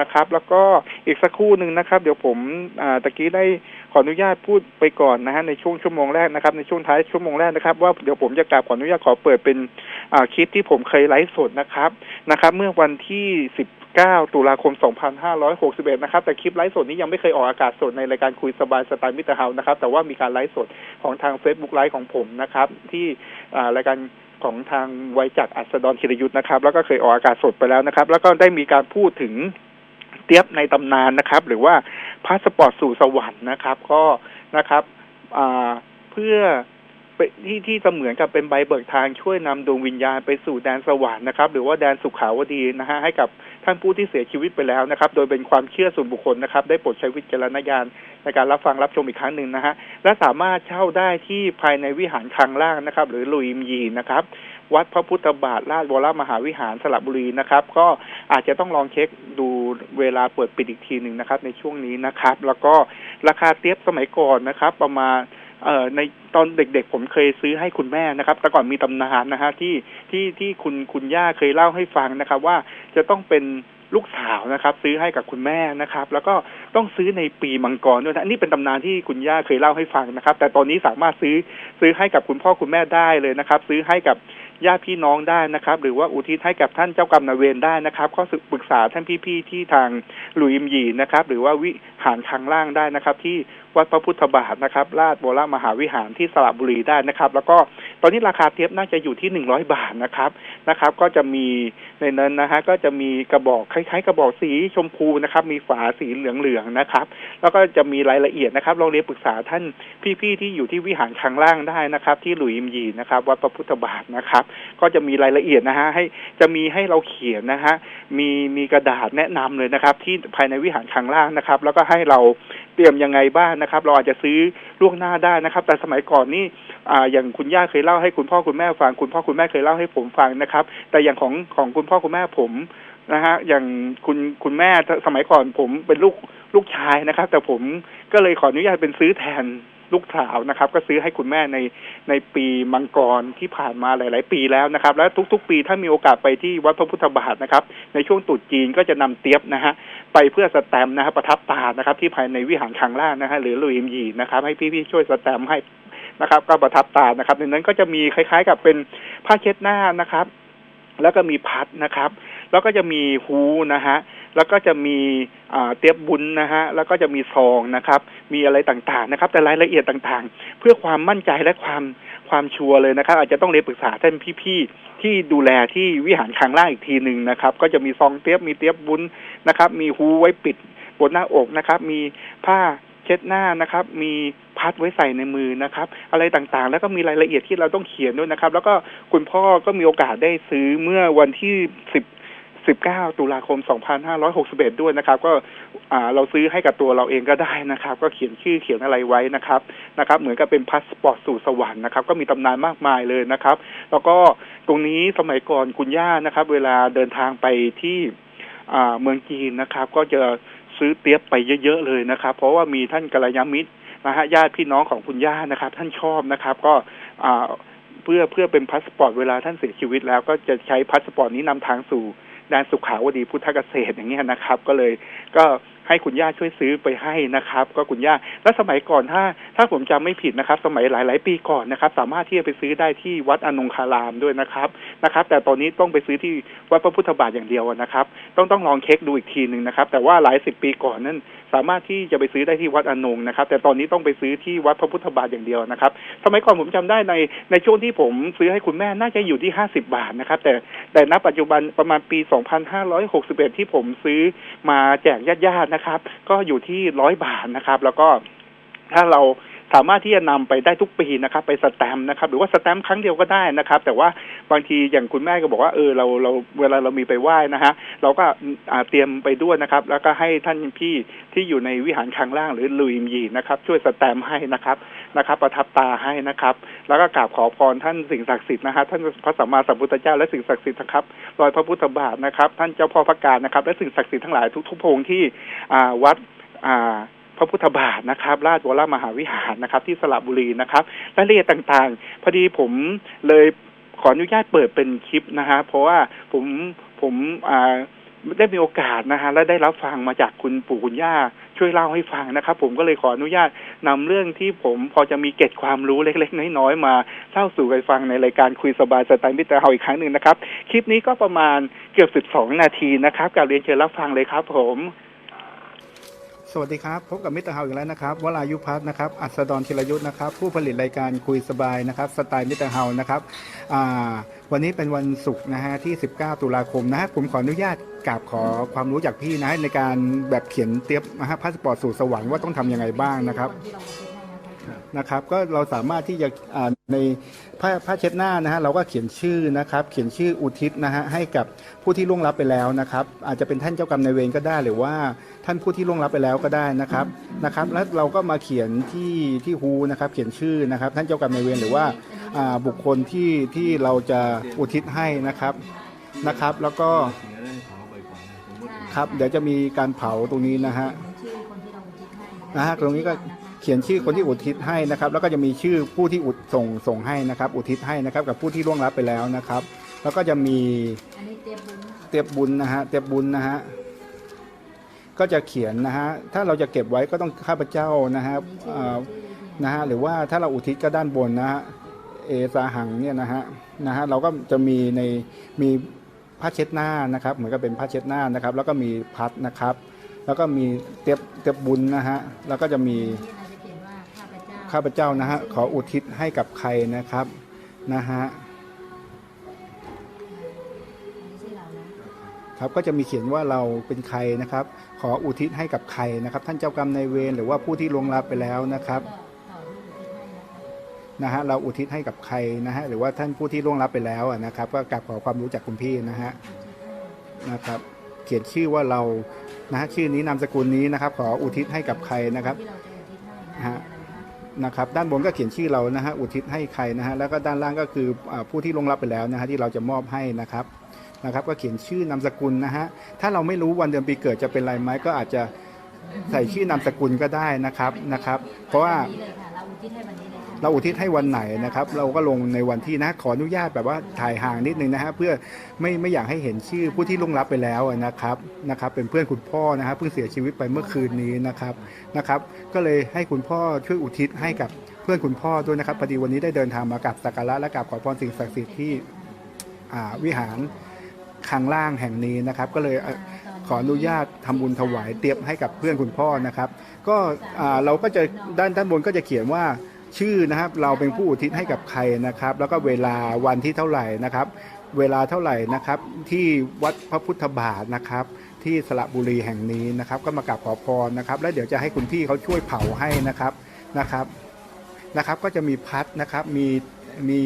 นะครับ แล้วก็อีกสักครู่หนึ่งนะครับ เดี๋ยวผมอ่าตะกี้ได้ขออนุญาตพูดไปก่อนนะฮะในช่วงชั่วโมงแรกนะครับในช่วงท้ายชั่วโมงแรกนะครับ ว่าเดี๋ยวผมจะกราบขออนุญาตขอเปิดเป็นอ่าคลิปที่ผมเคยไลฟ์สดนะครับนะครับ เมื่อวันที่สิบ9ตุลาคม 2561 นะครับ แต่คลิปไลฟ์สดนี้ยังไม่เคยออกอากาศสดในรายการคุยสบายสไตล์มิตรเฮานะครับ แต่ว่ามีการไลฟ์สดของทาง Facebook ไลฟ์ของผมนะครับ ที่อ่ารายการของทางไวยจักรอัสดรคิรยุทธ์นะครับ แล้วก็เคยออกอากาศสดไปแล้วนะครับ แล้วก็ได้มีการพูดถึง เตียบในตำนานนะครับ หรือว่าพาสปอร์ตสู่สวรรค์นะครับ ก็นะครับเพื่อเป็นที่ที่เสมือนกับเป็นใบเบิกทางช่วยนำดวงวิญญาณไปสู่แดนสวรรค์นะครับ หรือว่าแดนสุขาวดีนะฮะให้กับท่านผู้ที่เสียชีวิตไปแล้วนะครับ โดยเป็นความเชื่อส่วนบุคคลนะครับ ได้โปรดใช้วิจารณญาณในการรับฟังรับชมอีกครั้งหนึ่งนะฮะและสามารถเช่าได้ที่ภายในวิหารคลังล่างนะครับ หรือลุยมยีนะครับ วัดพระพุทธบาทราชวรมหาวิหารสระบุรีนะครับ ก็อาจจะต้องลองเช็คดูเวลาเปิดปิดอีกทีหนึ่งนะครับ ในช่วงนี้นะครับ แล้วก็ราคาเตียบสมัยก่อนนะครับ ประมาณเอ่อในตอนเด็กๆ ผมเคยซื้อให้คุณแม่นะครับ แต่ก่อนมีตำนานนะฮะที่ที่ที่คุณคุณย่าเคยเล่าให้ฟังนะครับ ว่าจะต้องเป็นลูกสาวนะครับ ซื้อให้กับคุณแม่นะครับ แล้วก็ต้องซื้อในปีมังกรด้วยนะนี่เป็นตำนานที่คุณย่าเคยเล่าให้ฟังนะครับ แต่ตอนนี้สามารถซื้อซื้อให้กับคุณพ่อคุณแม่ได้เลยนะครับ ซื้อให้กับ ญาติพี่น้องได้นะครับ หรือว่าอุทิศให้กับท่านเจ้ากรรมนายเวรได้นะครับก็ปรึกษาท่านพี่ๆที่ทางหลุยมหยีนะครับ หรือว่าวิหารคางล่างได้นะครับ ที่วัดพระพุทธบาทนะครับ ราชโบรามหาวิหารที่สระบุรีได้นะครับ แล้วก็ตอนนี้ราคาเทียบน่าจะอยู่ที่หนึ่งร้อยบาทนะครับ นะครับ ก็จะมีในนั้นนะฮะก็จะมีกระบอกคล้ายๆ กระบอกสีชมพูนะครับ มีฝาสีเหลืองๆนะครับ แล้วก็จะมีรายละเอียดนะครับลองเรียนปรึกษาท่านพี่ๆที่อยู่ที่วิหารคางล่างได้นะครับ ที่หลุยมยีนะครับวัดพระพุทธบาทนะครับ ก็จะมีรายละเอียดนะฮะให้จะมีให้เราเขียนนะฮะมีมีกระดาษแนะนำเลยนะครับ ที่ภายในวิหารคางล่างนะครับ แล้วก็ให้เราเตรียมยังไงบ้างนะครับ เราอาจจะซื้อล่วงหน้าได้นะครับ แต่สมัยก่อนนี่อ่าอย่างคุณย่าเคยเล่าให้คุณพ่อคุณแม่ฟังคุณพ่อคุณแม่เคยเล่าให้ผมฟังนะครับแต่อย่างของของคุณพ่อคุณแม่ผมนะฮะอย่างคุณคุณแม่สมัยก่อนผมเป็นลูกลูกชายนะครับ แต่ผมก็เลยขออนุญาตเป็นซื้อแทนลูกสาวนะครับ ก็ซื้อให้คุณแม่ในในปีมังกรที่ผ่านมาหลาย ๆ ปีแล้วนะครับ แล้วทุก ๆ ปีถ้ามีโอกาสไปที่วัดพระพุทธบาทนะครับ ในช่วงตรุษจีนก็จะนำเตียบนะฮะไปเพื่อสแตมป์นะครับประทับตานะครับ ที่ภายในวิหารคางล่างนะฮะหรือลุยมยีนะครับ ให้พี่ ๆ ช่วยสแตมป์ให้นะครับ ก็ประทับตานะครับในนั้นก็จะมีคล้าย ๆ กับเป็นผ้าเช็ดหน้านะครับ แล้วก็มีพัดนะครับ แล้วก็จะมีฮูนะฮะ แล้วก็จะมีอ่าเตียบบุญนะฮะ แล้วก็จะมีซองนะครับ มีอะไรต่างๆนะครับ แต่รายละเอียดต่างๆ เพื่อความมั่นใจและความความชัวร์เลยนะครับ อาจจะต้องเรียนปรึกษาท่านพี่ๆที่ดูแลที่วิหารคางล่างอีกทีหนึ่งนะครับ ก็จะมีซองเตียบมีเตียบบุญนะครับ มีฮูไว้ปิดบนหน้าอกนะครับ มีผ้า เช็ดหน้านะครับ มีพัดไว้ใส่ในมือนะครับ อะไรต่างๆ แล้วก็มีรายละเอียดที่เราต้องเขียนด้วยนะครับ แล้วก็คุณพ่อก็มีโอกาสได้ซื้อเมื่อวันที่สิบ19 ตุลาคม 2561 ด้วยนะครับ ก็เราซื้อให้กับตัวเราเองก็ได้นะครับ ก็เขียนชื่อเขียนอะไรไว้นะครับนะครับ เหมือนกับเป็นพาสปอร์ตสู่สวรรค์นะครับ ก็มีตำนานมากมายเลยนะครับ แล้วก็ตรงนี้สมัยก่อนคุณย่านะครับ เวลาเดินทางไปที่เมืองจีนนะครับ ก็จะ ซื้อเตี๊ยบไปเยอะ ๆ เลยนะครับ เพราะว่ามีท่านกัลยาณมิตรนะฮะญาติพี่น้องของคุณย่านะครับ ท่านชอบนะครับ ก็อ่าเพื่อเพื่อเป็นพาสปอร์ตเวลาท่านเสียชีวิตแล้วก็จะใช้พาสปอร์ตนี้นำทางสู่ด้านสุขาวดีพุทธเกษตรอย่างเงี้ยนะครับ ก็เลยก็ ให้คุณย่าช่วยซื้อไปให้นะครับ ก็คุณย่าแล้วสมัยก่อนถ้า ถ้าผมจำไม่ผิดนะครับ สมัยหลาย ๆ ปีก่อนนะครับ สามารถที่จะไปซื้อได้ที่วัดอนงคารามด้วยนะครับนะครับ แต่ตอนนี้ต้องไปซื้อที่วัดพระพุทธบาทอย่างเดียวนะครับ ต้องต้องลองเช็คดูอีกทีหนึ่งนะครับ แต่ว่าหลายสิบปีก่อนนั้นสามารถที่จะไปซื้อได้ที่วัดอนงนะครับ แต่ตอนนี้ต้องไปซื้อที่วัดพระพุทธบาทอย่างเดียวนะครับสมัยก่อนผมจำได้ในในช่วงที่ผมซื้อให้คุณแม่น่าจะอยู่ที่ห้าสิบาทนะครับ แต่แต่ณปัจจุบันประมาณปี2561ที่ผมซื้อมาแจกญาติๆนะครับ ก็อยู่ที่ร้อยบาทนะครับ แล้วก็ถ้าเราสามารถที่จะนำไปได้ทุกปีนะครับ ไปสแตมนะครับ หรือว่าสแตมครั้งเดียวก็ได้นะครับ แต่ว่าบางทีอย่างคุณแม่ก็บอกว่าเออเราเราเวลาเรามีไปไหว้นะฮะเราก็เตรียมไปด้วยนะครับ แล้วก็ให้ท่านพี่ที่อยู่ในวิหารคางล่าง หรือลุยมีนะครับ ช่วยสแตมให้นะครับ นะครับ ประทับตาให้นะครับ แล้วก็กราบขอพรท่านสิ่งศักดิ์สิทธิ์นะฮะท่านพระสัมมาสัมพุทธเจ้าและสิ่งศักดิ์สิทธิ์นะครับรอยพระพุทธบาทนะครับ ท่านเจ้าพ่อพระการนะครับ และสิ่งศักดิ์สิทธิ์ทั้งหลายทุกๆพระองที่อ่าวัดอ่าพระพุทธบาทนะครับ ราชวรมหาวิหารนะครับ ที่สระบุรีนะครับรายละเอียดต่างๆ พอดีผมเลยขออนุญาตเปิดเป็นคลิปนะฮะเพราะว่าผมผมอ่าได้มีโอกาสนะฮะและได้รับฟังมาจากคุณปู่คุณย่า ช่วยเล่าให้ฟังนะครับ ผมก็เลยขออนุญาตนำเรื่องที่ผมพอจะมีเก็ดความรู้เล็ก ๆ น้อยๆมาเล่าสู่กันฟังในรายการคุยสบายสไตล์มิตรเฮาอีกครั้งหนึ่งนะครับ คลิปนี้ก็ประมาณเกือบสิบสองนาทีนะครับกับเรียนเชิญรับฟังเลยครับ ผม สวัสดีครับพบกับมิสเตอร์เฮาอีกแล้วนะครับวรายุพัฒน์นะครับอัศดรธีรยุทธ์นะครับ ผู้ผลิตรายการคุยสบายนะครับสไตล์มิสเตอร์เฮานะครับอ่าวันนี้เป็นวันศุกร์นะฮะที่ 19 ตุลาคมนะฮะผมขออนุญาตกราบขอความรู้จากพี่นะในการแบบเขียนเตรียมนะฮะพาสปอร์ตสู่สวรรค์ว่าต้องทำยังไงบ้างนะครับนะครับ ก็เราสามารถที่จะอ่า ในผ้าผ้าเช็ดหน้านะฮะเราก็เขียนชื่อนะครับ เขียนชื่ออุทิศนะฮะให้กับผู้ที่ล่วงลับไปแล้วนะครับ อาจจะเป็นท่านเจ้ากรรมนายเวรก็ได้หรือว่าท่านผู้ที่ล่วงลับไปแล้วก็ได้นะครับนะครับ แล้วเราก็มาเขียนที่ที่ฮูนะครับ เขียนชื่อนะครับ ท่านเจ้ากรรมนายเวรหรือว่าอ่าบุคคลที่ที่เราจะอุทิศให้นะครับนะครับ แล้วก็ครับเดี๋ยวจะมีการเผาตรงนี้นะฮะชื่อคนที่เราอุทิศให้นะฮะตรงนี้ก็ เขียนชื่อคนที่อุทิศให้นะครับ แล้วก็จะมีชื่อผู้ที่อุดส่งส่งให้นะครับ อุทิศให้นะครับ กับผู้ที่ล่วงลับไปแล้วนะครับ แล้วก็จะมีอันนี้เตรียมบุญเตียบบุญนะฮะเตียบบุญนะฮะก็จะเขียนนะฮะถ้าเราจะเก็บไว้ก็ต้องข้าพเจ้านะฮะอันนี้ชื่อเอ่อชื่อนะฮะหรือว่าถ้าเราอุทิศก็ด้านบนนะฮะเอสาหังเนี่ยนะฮะนะฮะเราก็จะมีในมีผ้าเช็ดหน้านะครับ เหมือนกับเป็นผ้าเช็ดหน้านะครับ แล้วก็มีพัดนะครับ แล้วก็มีเตียบเตียบบุญนะฮะแล้วก็จะมี ที่เรา ข้าพเจ้านะฮะขออุทิศให้กับใครนะครับนะฮะครับก็จะมีเขียนว่าเราเป็นใครนะครับ ขออุทิศให้กับใครนะครับ ท่านเจ้ากรรมนายเวรหรือว่าผู้ที่ล่วงลับไปแล้วนะครับนะฮะเราอุทิศให้กับใครนะฮะหรือว่าท่านผู้ที่ล่วงลับไปแล้วนะครับ ก็กลับขอความรู้จากคุณพี่นะฮะนะครับ เขียนชื่อว่าเรานะฮะชื่อนี้นามสกุลนี้นะครับ ขออุทิศให้กับใครนะครับ นะครับด้านบนก็เขียนชื่อเรานะฮะอุทิศให้ใครนะฮะแล้วก็ด้านล่างก็คือผู้ที่ลงรับไปแล้วนะฮะที่เราจะมอบให้นะครับนะครับ ก็เขียนชื่อนามสกุลนะฮะถ้าเราไม่รู้วันเดือนปีเกิดจะเป็นไรไหมก็อาจจะใส่ชื่อนามสกุลก็ได้นะครับนะครับ เพราะว่าเราอุทิศให้วันนี้ เราอุทิศให้วันไหนนะครับ เราก็ลงในวันที่นะขออนุญาตแบบว่าถ่ายห่างนิดนึงนะฮะเพื่อไม่ไม่อยากให้เห็นชื่อผู้ที่ล่วงลับไปแล้วนะครับนะครับ เป็นเพื่อนคุณพ่อนะฮะเพิ่งเสียชีวิตไปเมื่อคืนนี้นะครับนะครับ ก็เลยให้คุณพ่อช่วยอุทิศให้กับเพื่อนคุณพ่อด้วยนะครับพอดีวันนี้ได้เดินทางมากับสักการะและกับขอพรสิ่งศักดิ์สิทธิ์ที่วิหารข้างล่างแห่งนี้นะครับ ก็เลยขออนุญาตทำบุญถวายเตรียมให้กับเพื่อนคุณพ่อนะครับ ก็เราก็จะด้านด้านบนก็จะเขียนว่า ชื่อนะครับเราเป็นผู้อุทิศให้กับใครนะครับ แล้วก็เวลาวันที่เท่าไหร่นะครับ เวลาเท่าไหร่นะครับ ที่วัดพระพุทธบาทนะครับ ที่สระบุรีแห่งนี้นะครับ ก็มากราบขอพรนะครับ แล้วเดี๋ยวจะให้คุณพี่เขาช่วยเผาให้นะครับนะครับนะครับ ก็จะมีพัดนะครับมีมี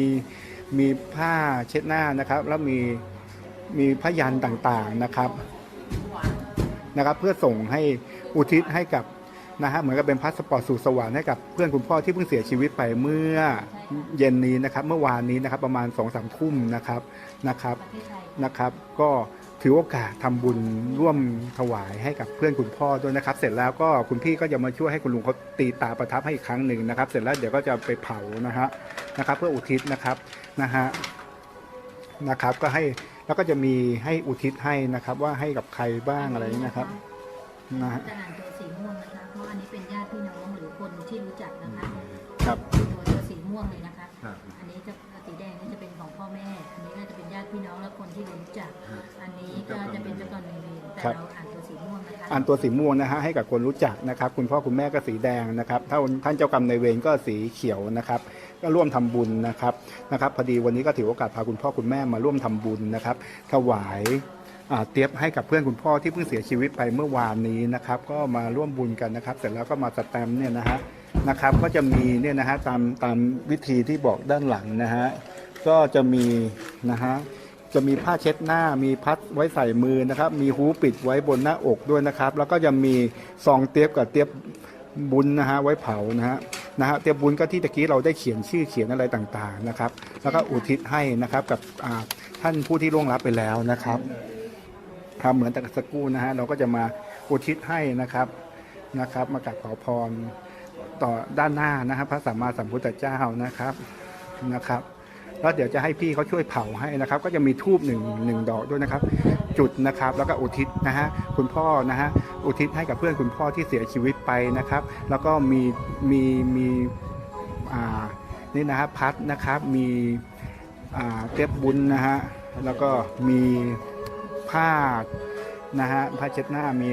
มีผ้าเช็ดหน้านะครับ แล้วมีมีพยันต่างๆนะครับนะครับ เพื่อส่งให้อุทิศให้กับ นะฮะเหมือนกับเป็นพาสปอร์ตสู่สวรรค์ให้กับเพื่อนคุณพ่อที่เพิ่งเสียชีวิตไปเมื่อเย็นนี้นะครับเมื่อวานนี้นะครับประมาณ2องสามทุ่มนะครับนะครับนะครับ ก็ถือโอกาสทำบุญร่วมถวายให้กับเพื่อนคุณพ่อด้วยนะครับ เสร็จแล้วก็คุณพี่ก็จะมาช่วยให้คุณลุงเขาตีตาประทับให้อีกครั้งหนึ่งนะครับ เสร็จแล้วเดี๋ยวก็จะไปเผานะฮะนะครับ เพื่ออุทิศนะครับนะฮะนะครับ ก็ให้แล้วก็จะมีให้อุทิศให้นะครับ ว่าให้กับใครบ้างอะไรอย่างนี้นะครับนะฮะ เพราะอันนี้เป็นญาติพี่น้องหรือคนที่รู้จักนะคะครับตัวตัวสีม่วงเลยนะคะครับ อันนี้จะสีแดงนี่จะเป็นของพ่อแม่ อันนี้ก็จะเป็นญาติพี่น้องและคนที่รู้จัก อันนี้ก็จะเป็นเจ้ากรรมนายเวรแต่ครับ เราอ่านตัวสีม่วงนะคะอันตัวสีม่วงนะฮะให้กับคนรู้จักนะครับ คุณพ่อคุณแม่ก็สีแดงนะครับถ้าท่านเจ้ากรรมนายเวรก็สีเขียวนะครับ ก็ร่วมทำบุญนะครับนะครับ พอดีวันนี้ก็ถือโอกาสพาคุณพ่อคุณแม่มาร่วมทำบุญนะครับ ถวายอ่า เตียมให้กับเพื่อนคุณพ่อที่เพิ่งเสียชีวิตไปเมื่อวานนี้นะครับ ก็มาร่วมบุญกันนะครับ เสร็จแล้วก็มาสแตมเนี่ยนะฮะนะครับ ก็จะมีเนี่ยนะฮะตามตามวิธีที่บอกด้านหลังนะฮะก็จะมีนะฮะจะมีผ้าเช็ดหน้ามีพัดไว้ใส่มือนะครับ มีหูปิดไว้บนหน้าอกด้วยนะครับ แล้วก็จะมีซองเตียบกับเตียบบุญนะฮะไว้เผานะฮะนะฮะเตียบบุญก็ที่ตะกี้เราได้เขียนชื่อเขียนอะไรต่างๆนะครับ แล้วก็อุทิศให้นะครับกับท่านผู้ที่ล่วงลับไปแล้วนะครับ ครับเหมือนต่สักครู่นะฮะเราก็จะมาอุทิศให้นะครับนะครับ มากราบขอพรต่อด้านหน้านะครับพระสัมมาสัมพุทธเจ้านะครับนะครับ แล้วเดี๋ยวจะให้พี่เขาช่วยเผาให้นะครับ ก็จะมีทูบหนึ่งหนึ่งดอกด้วยนะครับ จุดนะครับแล้วก็อุทิศนะฮะคุณพ่อนะฮะอุทิศให้กับเพื่อนคุณพ่อที่เสียชีวิตไปนะครับ แล้วก็มีมีมีอ่านี่นะฮะพัดนะครับมีอ่าเก็บบุญนะฮะแล้วก็มี ผ้านะฮะผ้าเช็ดหน้ามี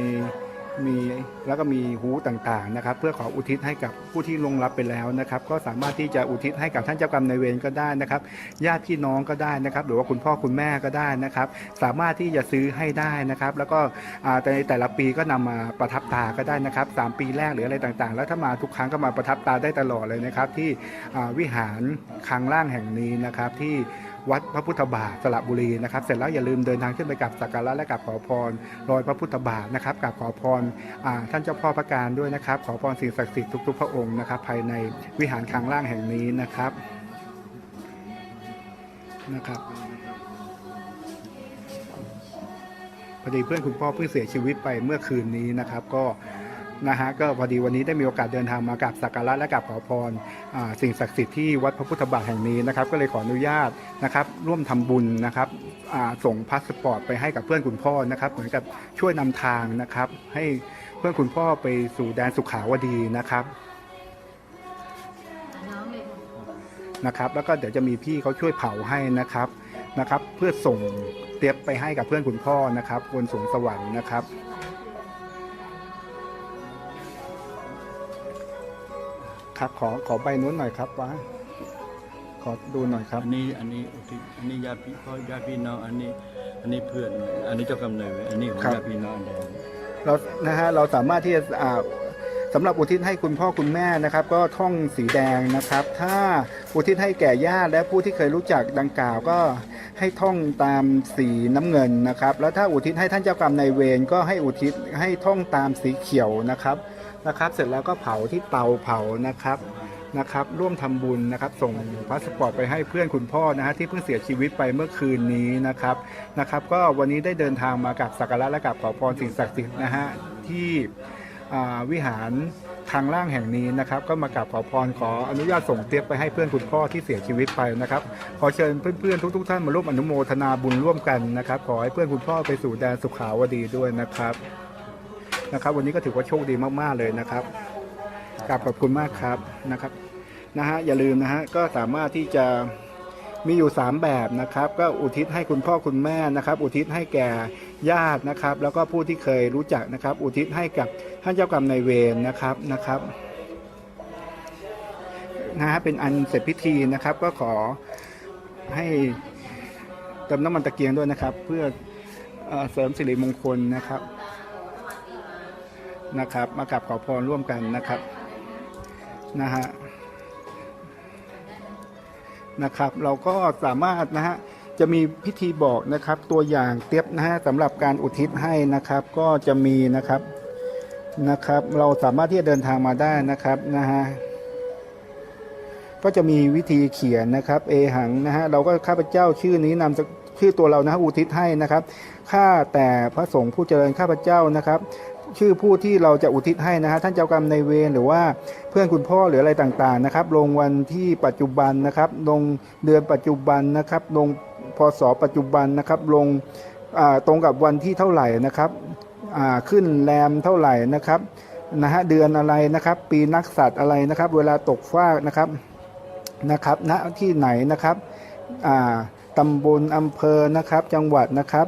มีแล้วก็มีหูต่างๆนะครับ เพื่อขออุทิศให้กับผู้ที่ลงลับไปแล้วนะครับ ก็สามารถที่จะอุทิศให้กับท่านเจ้ากรรมนายเวรก็ได้นะครับญาติพี่น้องก็ได้นะครับ หรือว่าคุณพ่อคุณแม่ก็ได้นะครับ สามารถที่จะซื้อให้ได้นะครับ แล้วก็แต่ในแต่ละปีก็นำมาประทับตาก็ได้นะครับสามปีแรกหรืออะไรต่างๆ แล้วถ้ามาทุกครั้งก็มาประทับตาได้ตลอดเลยนะครับ ที่วิหารคลังล่างแห่งนี้นะครับที่ วัดพระพุทธบาทสระบุรีนะครับเสร็จแล้วอย่าลืมเดินทางขึ้นไปกับสักการะและกับขอพรรอยพระพุทธบาทนะครับกับขอพรท่านเจ้าพ่อพระการด้วยนะครับ ขอพรสิ่งศักดิ์สิทธิ์ทุกๆพระองค์นะครับภายในวิหารคลังล่างแห่งนี้นะครับนะครับพอดีเพื่อนคุณพ่อเพิ่งเสียชีวิตไปเมื่อคืนนี้นะครับ ก็ นะฮะก็พอดีวันนี้ได้มีโอกาสเดินทางมากับสักการะและกับขอพรอสิ่งศักดิ์สิทธิ์ที่วัดพระพุทธบาทแห่งนี้นะครับก็เลยขออนุญาตนะครับร่วมทำบุญนะครับส่งพาสปอร์ตไปให้กับเพื่อนคุณพ่อนะครับเหมือนกับช่วยนำทางนะครับ ให้เพื่อนคุณพ่อไปสู่แดนสุขาวดีนะครับนะครับแล้วก็เดี๋ยวจะมีพี่เขาช่วยเผาให้นะครับนะครับ เพื่อส่งเตียมไปให้กับเพื่อนคุณพ่อนะครับบนสวงสวรรค์นะครับ ครับ ขอขอใบนู้นหน่อยครับวะขอดูหน่อยครับ อันนี้อันนี้อุทิศอันนี้ญาติพี่พ่อญาติพี่น้องอันนี้ อันนี้เพื่อน อันนี้เจ้ากรรมนายเวรอันนี้ของครับ ญาติพี่น้องอันเดียวเรานะฮะเราสามารถที่จะอ่าสำหรับอุทิศให้คุณพ่อคุณแม่นะครับ ก็ท่องสีแดงนะครับ ถ้าอุทิศให้แก่ญาติและผู้ที่เคยรู้จักดังกล่าวก็ให้ท่องตามสีน้ำเงินนะครับ แล้วถ้าอุทิศให้ท่านเจ้ากรรมนายเวรก็ให้อุทิศให้ท่องตามสีเขียวนะครับ นะครับ เสร็จแล้วก็เผาที่เตาเผานะครับนะครับ ร่วมทำบุญนะครับ ส่งพาสปอร์ตไปให้เพื่อนคุณพ่อนะฮะที่เพิ่งเสียชีวิตไปเมื่อคืนนี้นะครับนะครับ ก็วันนี้ได้เดินทางมากับสักการะและกับขอพรสิ่งศักดิ์สิทธิ์นะฮะที่วิหารทางล่างแห่งนี้นะครับ ก็มากราบขอพรขออนุญาตส่งเตียบไปให้เพื่อนคุณพ่อที่เสียชีวิตไปนะครับ ขอเชิญเพื่อนๆทุก ๆ ท่านมาร่วมอนุโมทนาบุญร่วมกันนะครับ ขอให้เพื่อนคุณพ่อไปสู่แดนสุขาวดีด้วยนะครับ นะครับ วันนี้ก็ถือว่าโชคดีมากๆเลยนะครับกราบขอบคุณมากครับนะครับนะฮะอย่าลืมนะฮะก็สามารถที่จะมีอยู่ 3 แบบนะครับ ก็อุทิศให้คุณพ่อคุณแม่นะครับ อุทิศให้แก่ญาตินะครับ แล้วก็ผู้ที่เคยรู้จักนะครับ อุทิศให้กับท่านเจ้ากรรมนายเวรนะครับนะครับนะฮะเป็นอันเสร็จพิธีนะครับ ก็ขอให้เติมน้ำมันตะเกียงด้วยนะครับ เพื่อเอ่อเสริมสิริมงคลนะครับ นะครับ มากราบขอพรร่วมกันนะครับนะฮะนะครับ เราก็สามารถนะฮะจะมีพิธีบอกนะครับ ตัวอย่างเตียบนะฮะสำหรับการอุทิศให้นะครับ ก็จะมีนะครับนะครับ เราสามารถที่จะเดินทางมาได้นะครับนะฮะก็จะมีวิธีเขียนนะครับเอหังนะฮะเราก็ข้าพเจ้าชื่อนี้นำชื่อตัวเรานะฮะอุทิศให้นะครับข้าแต่พระสงฆ์ผู้เจริญข้าพเจ้านะครับ ชื่อผู้ที่เราจะอุทิศให้นะฮะท่านเจ้ากรรมในเวรหรือว่าเพื่อนคุณพ่อหรืออะไรต่างๆนะครับ ลงวันที่ปัจจุบันนะครับ ลงเดือนปัจจุบันนะครับ ลงพศปัจจุบันนะครับ ลงตรงกับวันที่เท่าไหร่นะครับขึ้นแรมเท่าไหร่นะครับนะฮะเดือนอะไรนะครับ ปีนักสัตว์อะไรนะครับ เวลาตกฟากนะครับนะครับณที่ไหนนะครับอ่า ตำบลอำเภอนะครับจังหวัดนะครับ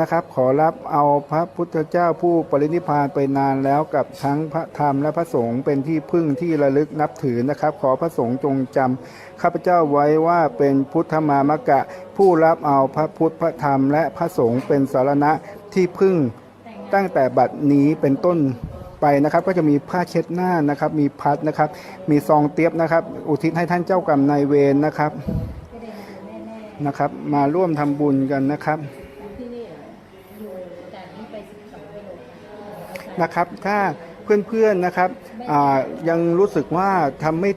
นะครับ ขอรับเอาพระพุทธเจ้าผู้ปรินิพานไปนานแล้วกับทั้งพระธรรมและพระสงฆ์เป็นที่พึ่งที่ระลึกนับถือนะครับ ขอพระสงฆ์จงจำข้าพเจ้าไว้ว่าเป็นพุทธมามกะ ผู้รับเอาพระพุทธพระธรรมและพระสงฆ์เป็นสารณะที่พึ่งตั้งแต่บัดนี้เป็นต้นไปนะครับก็จะมีผ้าเช็ดหน้านะครับ มีพัดนะครับ มีซองเตียบนะครับ อุทิศให้ท่านเจ้ากรรมนายเวรนะครับ นะครับ มาร่วมทำบุญกันนะครับที่นี่อยู่จากนี้ไป12กิโลนะครับ ถ้า เพื่อนๆนะครับยังรู้สึกว่าทำไม่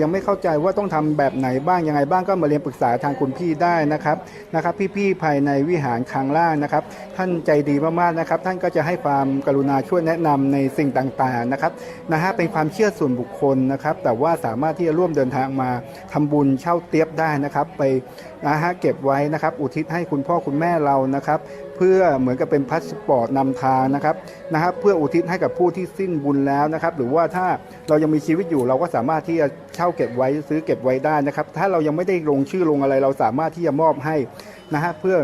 ยังไม่เข้าใจว่าต้องทำแบบไหนบ้างยังไงบ้างก็มาเรียนปรึกษาทางคุณพี่ได้นะครับนะครับ พี่ๆภายในวิหารคลังล่างนะครับ ท่านใจดีมากๆนะครับ ท่านก็จะให้ความกรุณาช่วยแนะนำในสิ่งต่างๆนะครับนะฮะเป็นความเชื่อส่วนบุคคลนะครับ แต่ว่าสามารถที่จะร่วมเดินทางมาทำบุญเช่าเตียบได้นะครับ ไปนะฮะเก็บไว้นะครับ อุทิศให้คุณพ่อคุณแม่เรานะครับ พื่อเหมือนกับเป็นพาสปอร์ตนำทางนะครับนะครับ เพื่ออุทิศให้กับผู้ที่สิ้นบุญแล้วนะครับ หรือว่าถ้าเรายังมีชีวิตอยู่เราก็สามารถที่จะเช่าเก็บไว้ซื้อเก็บไว้ได้นะครับ ถ้าเรายังไม่ได้ลงชื่อลงอะไร เราสามารถที่จะมอบให้นะฮะเพื่อ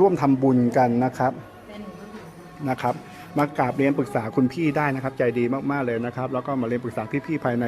ร่วมทำบุญกันนะครับนะครับ มากราบเรียนปรึกษาคุณพี่ได้นะครับ ใจดีมากๆเลยนะครับ แล้วก็มาเรียนปรึกษาพี่ๆภายใน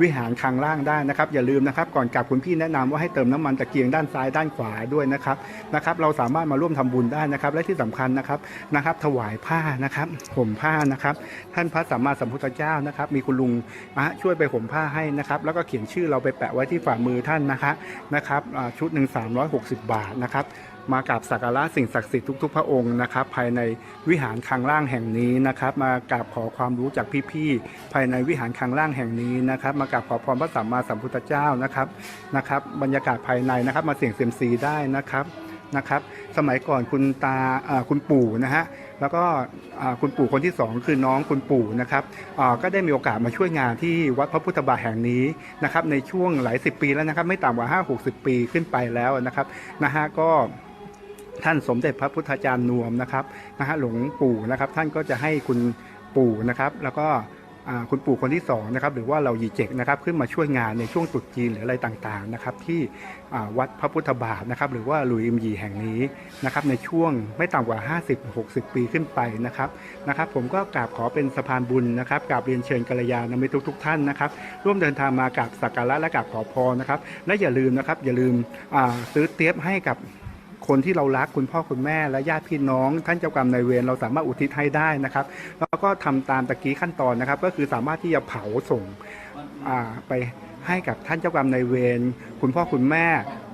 วิหารคลังล่างได้นะครับ อย่าลืมนะครับ ก่อนกลับคุณพี่แนะนำว่าให้เติมน้ำมันตะเกียงด้านซ้ายด้านขวาด้วยนะครับนะครับ เราสามารถมาร่วมทำบุญได้นะครับ และที่สำคัญนะครับนะครับ ถวายผ้านะครับห่มผ้านะครับ ท่านพระสัมมาสัมพุทธเจ้านะครับ มีคุณลุงนะช่วยไปห่มผ้าให้นะครับ แล้วก็เขียนชื่อเราไปแปะไว้ที่ฝ่ามือท่านนะคะนะครับชุดหนึ่ง360บาทนะครับ มากราบสักการะสิ่งศักดิ์สิทธิ์ทุกๆ พระองค์นะครับ ภายในวิหารคังล่างแห่งนี้นะครับ มากราบขอความรู้จากพี่ๆภายในวิหารคังล่างแห่งนี้นะครับ มากราบขอพรพระสัมมาสัมพุทธเจ้านะครับนะครับ บรรยากาศภายในนะครับ มาเสี่ยงเซียมซีได้นะครับนะครับสมัยก่อนคุณตาคุณปู่นะฮะแล้วก็คุณปู่คนที่สองคือน้องคุณปู่นะครับก็ได้มีโอกาสมาช่วยงานที่วัดพระพุทธบาทแห่งนี้นะครับในช่วงหลายสิบปีแล้วนะครับไม่ต่ำกว่า 5 60 ปีขึ้นไปแล้วนะครับนะฮะก็ ท่านสมเด็จพระพุทธาจารย์นวมนะครับนะฮะหลวงปู่นะครับ ท่านก็จะให้คุณปู่นะครับ แล้วก็คุณปู่คนที่สองนะครับหรือว่าเรายีเจกนะครับขึ้นมาช่วยงานในช่วงตรุษจีนหรืออะไรต่างๆนะครับที่วัดพระพุทธบาทนะครับหรือว่าหลุยอิมยีแห่งนี้นะครับในช่วงไม่ต่ำกว่า 50-60 ปีขึ้นไปนะครับนะครับผมก็กราบขอเป็นสะพานบุญนะครับกราบเรียนเชิญกัลยาณมิตรทุก ๆ ท่านนะครับร่วมเดินทางมากราบสักการะและกราบขอพรนะครับและอย่าลืมนะครับอย่าลืมซื้อเตี๊ยบให้กับ คนที่เรารักคุณพ่อคุณแม่และญาติพี่น้อง ท่านเจ้ากรรมนายเวรเราสามารถอุทิศให้ได้นะครับ แล้วก็ทำตามตะกี้ขั้นตอนนะครับ ก็คือสามารถที่จะเผาส่งไป ให้กับท่านเจ้ากรรมนายเวรคุณพ่อคุณแม่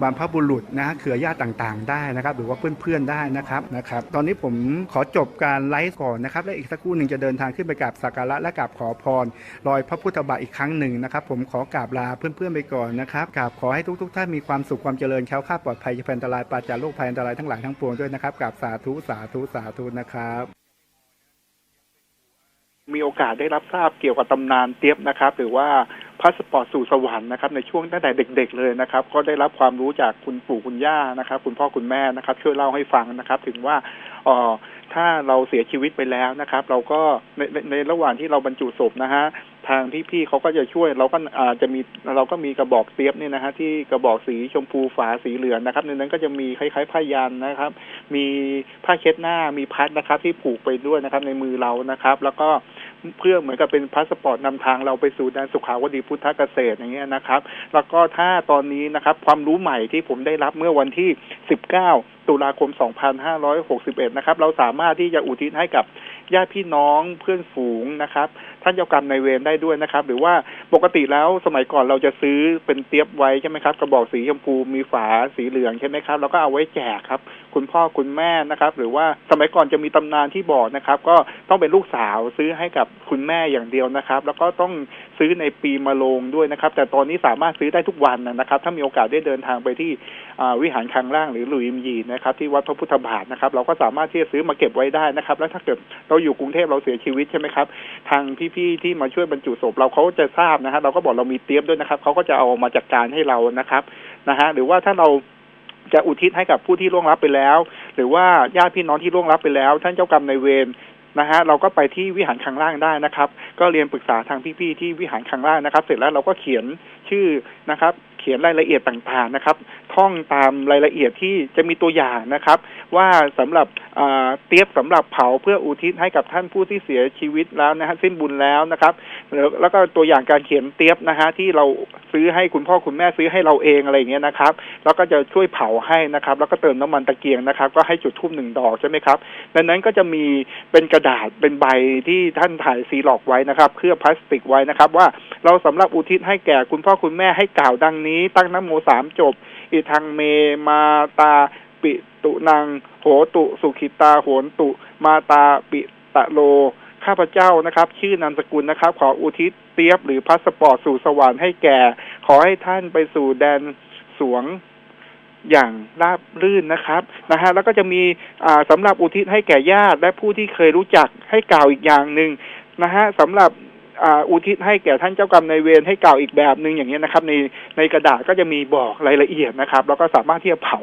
บรรพบุรุษนะฮะเครือญาติต่างๆ ได้นะครับ หรือว่าเพื่อนๆได้นะครับนะครับ ตอนนี้ผมขอจบการไลฟ์ก่อนนะครับ และอีกสักครู่หนึ่งจะเดินทางขึ้นไปกราบสักการะและกราบขอพรรอยพระพุทธบาทอีกครั้งหนึ่งนะครับ ผมขอกราบลาเพื่อนๆไปก่อนนะครับกราบขอให้ทุก ๆ ท่านมีความสุขความเจริญแค้วคลาดปลอดภัยจากอันตรายปราศจากโรคภัยอันตรายทั้งหลายทั้งปวงด้วยนะครับกราบสาธุสาธุสาธุนะครับมีโอกาสได้รับทราบเกี่ยวกับตำนานเตียบนะครับ หรือว่า พาสปอร์ตสู่สวรรค์นะครับในช่วงตั้งแต่เด็ก ๆ เลยนะครับ ก็ได้รับความรู้จากคุณปู่คุณย่านะครับ คุณพ่อคุณแม่นะครับ ช่วยเล่าให้ฟังนะครับ ถึงว่าอ่อถ้าเราเสียชีวิตไปแล้วนะครับ เราก็ในในระหว่างที่เราบรรจุศพนะฮะทางพี่ๆเขาก็จะช่วยเราก็อาจจะมีเราก็มีกระบอกเตียบเนี่ยนะฮะที่กระบอกสีชมพูฝาสีเหลืองนะครับในนั้นก็จะมีคล้ายๆผ้ายันนะครับ มีผ้าเช็ดหน้ามีพัดนะครับ ที่ผูกไปด้วยนะครับ ในมือเรานะครับ แล้วก็ เพื่อเหมือนกับเป็นพาสปอร์ตนำทางเราไปสู่แดนสุขาวดีพุทธเกษตรอย่างเงี้ยนะครับ แล้วก็ถ้าตอนนี้นะครับความรู้ใหม่ที่ผมได้รับเมื่อวันที่ 19 ตุลาคม 2561 นะครับ เราสามารถที่จะอุทิศให้กับญาติพี่น้องเพื่อนฝูงนะครับ ท่านเจ้ากรรมนายเวรได้ด้วยนะครับ หรือว่าปกติแล้วสมัยก่อนเราจะซื้อเป็นเตียบไว้ใช่ไหมครับ กระบอกสีชมพูมีฝาสีเหลืองใช่ไหมครับ แล้วก็เอาไว้แจกครับ คุณพ่อคุณแม่นะครับ หรือว่าสมัยก่อนจะมีตำนานที่บอกนะครับ ก็ต้องเป็นลูกสาวซื้อให้กับคุณแม่อย่างเดียวนะครับ แล้วก็ต้องซื้อในปีมะโรงด้วยนะครับ แต่ตอนนี้สามารถซื้อได้ทุกวันนะครับ ถ้ามีโอกาสได้เดินทางไปที่วิหารคลังล่างหรือหลุยมยีนะครับที่วัดพระพุทธบาทนะครับ เราก็สามารถที่จะซื้อมาเก็บไว้ได้นะครับ แล้วถ้าเกิดเราอยู่กรุงเทพเราเสียชีวิตใช่ไหมครับ ทางพี่ๆที่มาช่วยบรรจุศพเราเขาจะทราบนะฮะเราก็บอกเรามีเตรียมด้วยนะครับเขาก็จะเอามาจัดการให้เรานะครับนะฮะหรือว่าถ้าเรา จะอุทิศให้กับผู้ที่ล่วงลับไปแล้ว หรือว่าญาติพี่น้องที่ล่วงลับไปแล้ว ท่านเจ้ากรรมนายเวรนะฮะเราก็ไปที่วิหารข้างล่างได้นะครับ ก็เรียนปรึกษาทางพี่ๆที่วิหารข้างล่างนะครับ เสร็จแล้วเราก็เขียนชื่อนะครับ เขียนรายละเอียดต่างๆนะครับ ท่องตามรายละเอียดที่จะมีตัวอย่างนะครับ ว่าสำหรับเตียบสำหรับเผาเพื่ออุทิศให้กับท่านผู้ที่เสียชีวิตแล้วนะฮะสิ้นบุญแล้วนะครับแล้วก็ตัวอย่างการเขียนเตียบนะฮะที่เราซื้อให้คุณพ่อคุณแม่ซื้อให้เราเองอะไรอย่างเงี้ยนะครับ แล้วก็จะช่วยเผาให้นะครับ แล้วก็เติมน้ำมันตะเกียงนะครับ ก็ให้จุดทูบหนึ่งดอกใช่ไหมครับดังนั้นก็จะมีเป็นกระดาษเป็นใบที่ท่านถ่ายซีหลอกไว้นะครับเคลือบพลาสติกไว้นะครับ ว่าเราสำหรับอุทิศให้แก่คุณพ่อคุณแม่ให้กล่าวดังนี้ตั้งนโมสามจบ อิทังเมมาตาปิตุนังโหตุสุขิตาโหนตุ มาตาปิตะโล ข้าพเจ้านะครับ ชื่อนามสกุลนะครับ ขออุทิศเตียบหรือพาสปอร์ตสู่สวรรค์ให้แก่ ขอให้ท่านไปสู่แดนสวงอย่างราบรื่นนะครับนะฮะแล้วก็จะมีอ่าสำหรับอุทิศให้แก่ญาติ และผู้ที่เคยรู้จักให้กล่าวอีกอย่างหนึ่งนะฮะสำหรับ อ่าอุทิศให้แก่ท่านเจ้ากรรมนายเวรให้กล่าวอีกแบบหนึ่งอย่างเงี้ยนะครับ ในในกระดาษก็จะมีบอกรายละเอียดนะครับ แล้วก็สามารถที่จะเผา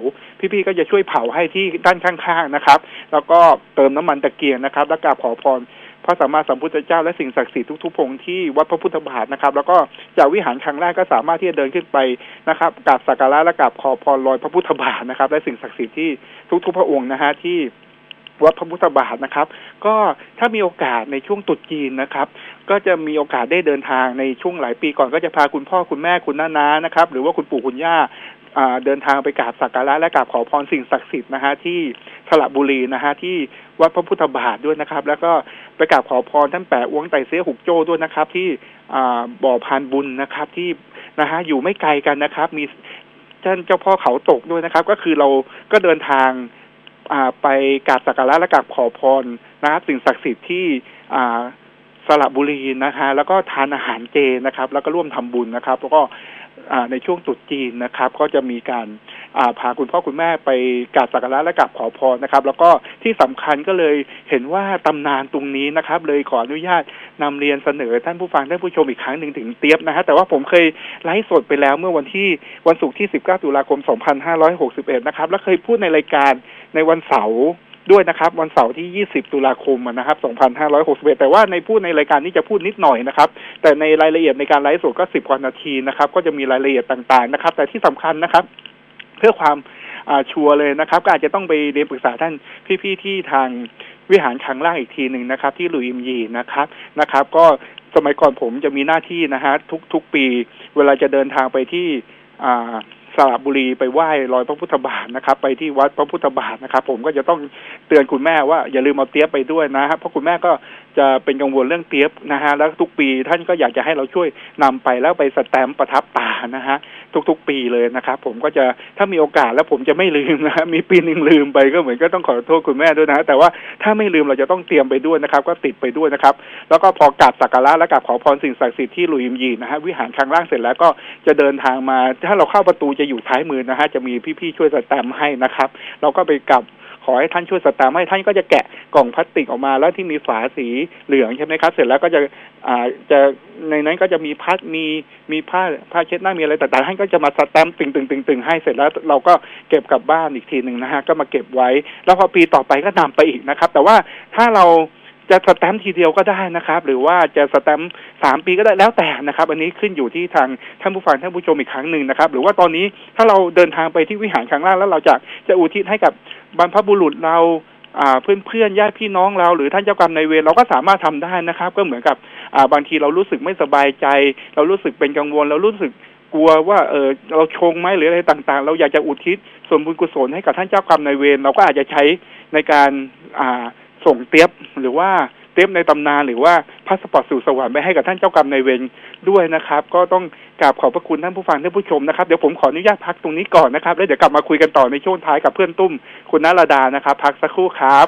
พี่ๆก็จะช่วยเผาให้ที่ด้านข้างๆนะครับ แล้วก็เติมน้ำมันตะเกียงนะครับ แล้วกราบขอพรพระสัมมาสัมพุทธเจ้าและสิ่งศักดิ์สิทธิ์ทุกๆพงที่วัดพระพุทธบาทนะครับ แล้วก็จากวิหารครั้งแรกก็สามารถที่จะเดินขึ้นไปนะครับกราบสักการะและกราบขอพรรอยพระพุทธบาทนะครับ และสิ่งศักดิ์สิทธิ์ที่ทุกๆพระองค์นะฮะที่ วัดพระพุทธบาทนะครับ ก็ถ้ามีโอกาสในช่วงตรุษจีนนะครับ ก็จะมีโอกาสได้เดินทางในช่วงหลายปีก่อนก็จะพาคุณพ่อคุณแม่คุณน้านานะครับ หรือว่าคุณปู่คุณย่าเดินทางไปกราบสักการะและกราบขอพรสิ่งศักดิ์สิทธิ์นะฮะที่สระบุรีนะฮะที่วัดพระพุทธบาทด้วยนะครับ แล้วก็ไปกราบขอพรท่านแปะอ้วงไต่เสียหุกโจ้ด้วยนะครับ ที่บ่อพานบุญนะครับที่นะฮะอยู่ไม่ไกลกันนะครับ มีท่านเจ้าพ่อเขาตกด้วยนะครับ ก็คือเราก็เดินทาง ไปกราบสักการะและกราบขอพรนะครับสิ่งศักดิ์สิทธิ์ที่สระบุรีนะคะ แล้วก็ทานอาหารเจนะครับ แล้วก็ร่วมทำบุญนะครับ แล้วก็ ในช่วงตรุษจีนนะครับ ก็จะมีการาพาคุณพ่อคุณแม่ไปกราบสักการะและกราบขอพรนะครับ แล้วก็ที่สำคัญก็เลยเห็นว่าตำนานตรงนี้นะครับ เลยขออนุญาตนำเรียนเสนอท่านผู้ฟังท่านผู้ชมอีกครั้งหนึ่งถึงเตียบนะฮะแต่ว่าผมเคยไลฟ์สดไปแล้วเมื่อวันที่วันศุกร์ที่ 19 ตุลาคม 2561 นะครับ และเคยพูดในรายการในวันเสาร์ ด้วยนะครับวันเสาร์ที่ 20 ตุลาคมนะครับ 2561 แต่ว่าในพูดในรายการนี้จะพูดนิดหน่อยนะครับ แต่ในรายละเอียดในการไลฟ์สดก็ 10 กว่านาทีนะครับ ก็จะมีรายละเอียดต่างๆนะครับ แต่ที่สำคัญนะครับ เพื่อความชัวร์เลยนะครับ ก็อาจจะต้องไปเรียนปรึกษาท่านพี่ๆที่ทางวิหารครั้งล่างอีกทีหนึ่งนะครับ ที่หลุยอิมยีนะครับนะครับ ก็สมัยก่อนผมจะมีหน้าที่นะฮะทุกทุกปี เวลาจะเดินทางไปที่อ่า สระบุรีไปไหว้รอยพระพุทธบาทนะครับ ไปที่วัดพระพุทธบาทนะครับ ผมก็จะต้องเตือนคุณแม่ว่าอย่าลืมเอาเตี้ยบไปด้วยนะครับเพราะคุณแม่ก็จะเป็นกังวลเรื่องเตี้ยบนะฮะแล้วทุกปีท่านก็อยากจะให้เราช่วยนำไปแล้วไปสแตมป์ประทับตานะฮะทุกๆปีเลยนะครับผมก็จะถ้ามีโอกาสแล้วผมจะไม่ลืมนะมีปีหนึ่งลืมไปก็เหมือนก็ต้องขอโทษคุณแม่ด้วยนะแต่ว่าถ้าไม่ลืมเราจะต้องเตรียมไปด้วยนะครับ ก็ติดไปด้วยนะครับ แล้วก็พอกราบสักการะและกราบขอพรสิ่งศักดิ์สิทธิ์ที่ลุยมยีนะฮะวิหารครั้งล่างเสร็จแล้วก็จะเดินทางมา ถ้าเราเข้าประตูจะอยู่ท้ายมือนะฮะจะมีพี่ๆช่วยสแตมป์ให้นะครับ เราก็ไปกราบ ขอให้ท่านช่วยสแตมป์ให้ท่านก็จะแกะกล่องพลาสติกออกมาแล้วที่มีฝาสีเหลืองใช่ไหมครับ เสร็จแล้วก็จะอ่าจะในนั้นก็จะมีพัดมีมีผ้าผ้าเช็ดหน้ามีอะไรต่างๆท่านก็จะมาสแตมป์ตึงตึงตึงตึงให้เสร็จแล้วเราก็เก็บกลับบ้านอีกทีหนึ่งนะฮะก็มาเก็บไว้ แล้วพอปีต่อไปก็นำไปอีกนะครับ แต่ว่าถ้าเราจะสแตมป์ทีเดียวก็ได้นะครับ หรือว่าจะสแตมป์สามปีก็ได้แล้วแต่นะครับ อันนี้ขึ้นอยู่ที่ทางท่านผู้ฟังท่านผู้ชมอีกครั้งหนึ่งนะครับ หรือว่าตอนนี้ถ้าเราเดินทางไปที่วิหารครั้งล่างแล้วเราจะจะอุทิศให้กับ บรรพบุรุษเราเพื่อนเพื่อนๆญาติพี่น้องเราหรือท่านเจ้ากรรมนายเวรเราก็สามารถทำได้นะครับ ก็เหมือนกับบางทีเรารู้สึกไม่สบายใจ เรารู้สึกเป็นกังวล เรารู้สึกกลัวว่าเออเราชงไหมหรืออะไรต่างๆ เราอยากจะอุทิศส่วนบุญกุศลให้กับท่านเจ้ากรรมนายเวรเราก็อาจจะใช้ในการส่งเตียบหรือว่า เตียบในตำนานหรือว่าพาสปอร์ตสู่สวรรค์ไปให้กับท่านเจ้ากรรมนายเวรด้วยนะครับ ก็ต้องกราบขอบพระคุณท่านผู้ฟังท่านผู้ชมนะครับเดี๋ยวผมขออนุญาตพักตรงนี้ก่อนนะครับแล้วเดี๋ยวกลับมาคุยกันต่อในช่วงท้ายกับเพื่อนตุ้มคุณนราดานะครับ พักสักครู่ครับ